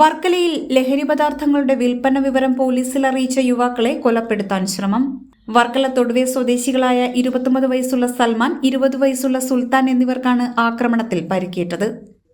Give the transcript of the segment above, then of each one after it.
വർക്കലയിൽ ലഹരി പദാർത്ഥങ്ങളുടെ വിൽപ്പന വിവരം പോലീസിൽ അറിയിച്ച യുവാക്കളെ കൊലപ്പെടുത്താൻ ശ്രമം. വർക്കല തൊടുവേ സ്വദേശികളായ ഇരുപത്തൊമ്പത് വയസ്സുള്ള സൽമാൻ ഇരുപത് വയസ്സുള്ള സുൽത്താൻ എന്നിവർക്കാണ് ആക്രമണത്തിൽ പരിക്കേറ്റത്.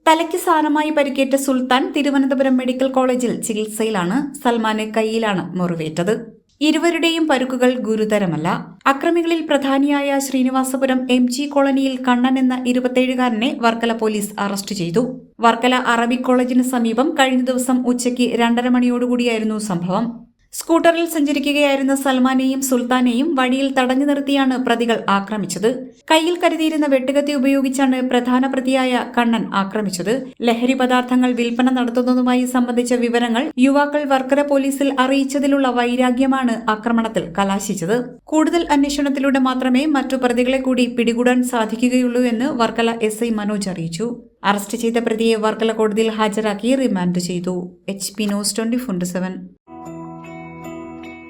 തലയ്ക്ക് സാരമായി പരിക്കേറ്റ സുൽത്താൻ തിരുവനന്തപുരം മെഡിക്കൽ കോളേജിൽ ചികിത്സയിലാണ്. സൽമാനെ കൈയിലാണ് മുറിവേറ്റത്. ഇരുവരുടെയും പരുക്കുകൾ ഗുരുതരമല്ല. അക്രമികളിൽ പ്രധാനിയായ ശ്രീനിവാസപുരം എം ജി കോളനിയിൽ കണ്ണൻ എന്ന ഇരുപത്തിയേഴുകാരനെ വർക്കല പോലീസ് അറസ്റ്റ് ചെയ്തു. വർക്കല അറബിക് കോളേജിന് സമീപം കഴിഞ്ഞ ദിവസം ഉച്ചയ്ക്ക് രണ്ടര മണിയോടുകൂടിയായിരുന്നു സംഭവം. സ്കൂട്ടറിൽ സഞ്ചരിക്കുകയായിരുന്ന സൽമാനെയും സുൽത്താനെയും വഴിയിൽ തടഞ്ഞു നിർത്തിയാണ് പ്രതികൾ ആക്രമിച്ചത്. കയ്യിൽ കരുതിയിരുന്ന വെട്ടുകത്തി ഉപയോഗിച്ചാണ് പ്രധാന പ്രതിയായ കണ്ണൻ ആക്രമിച്ചത്. ലഹരി പദാർത്ഥങ്ങൾ വിൽപ്പന നടത്തുന്നതുമായി സംബന്ധിച്ച വിവരങ്ങൾ യുവാക്കൾ വർക്കര പോലീസിൽ അറിയിച്ചതിലുള്ള വൈരാഗ്യമാണ് ആക്രമണത്തിൽ കലാശിച്ചത്. കൂടുതൽ അന്വേഷണത്തിലൂടെ മാത്രമേ മറ്റു പ്രതികളെ കൂടി പിടികൂടാൻ സാധിക്കുകയുള്ളൂ എന്ന് വർക്കല എസ് മനോജ് അറിയിച്ചു. അറസ്റ്റ് ചെയ്ത പ്രതിയെ വർക്കല കോടതിയിൽ ഹാജരാക്കി റിമാൻഡ് ചെയ്തു. H P news twenty four seven.